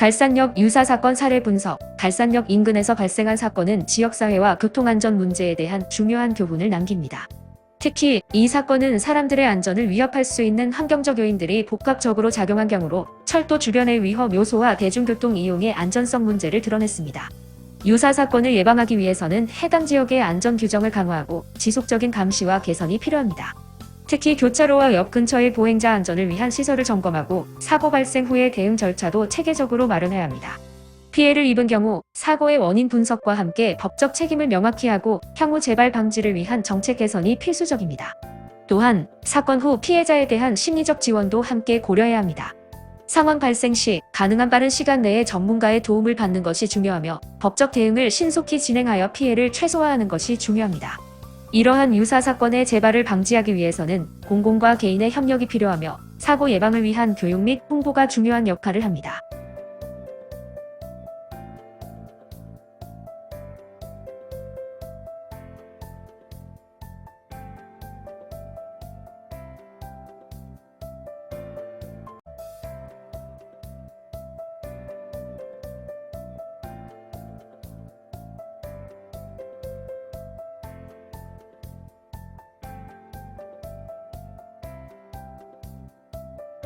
갈산역 유사 사건 사례 분석. 갈산역 인근에서 발생한 사건은 지역사회와 교통안전 문제에 대한 중요한 교훈을 남깁니다. 특히 이 사건은 사람들의 안전을 위협할 수 있는 환경적 요인들이 복합적으로 작용한 경우로 철도 주변의 위험 요소와 대중교통 이용의 안전성 문제를 드러냈습니다. 유사 사건을 예방하기 위해서는 해당 지역의 안전 규정을 강화하고 지속적인 감시와 개선이 필요합니다. 특히 교차로와 역 근처의 보행자 안전을 위한 시설을 점검하고 사고 발생 후의 대응 절차도 체계적으로 마련해야 합니다. 피해를 입은 경우 사고의 원인 분석과 함께 법적 책임을 명확히 하고 향후 재발 방지를 위한 정책 개선이 필수적입니다. 또한 사건 후 피해자에 대한 심리적 지원도 함께 고려해야 합니다. 상황 발생 시 가능한 빠른 시간 내에 전문가의 도움을 받는 것이 중요하며 법적 대응을 신속히 진행하여 피해를 최소화하는 것이 중요합니다. 이러한 유사 사건의 재발을 방지하기 위해서는 공공과 개인의 협력이 필요하며 사고 예방을 위한 교육 및 홍보가 중요한 역할을 합니다.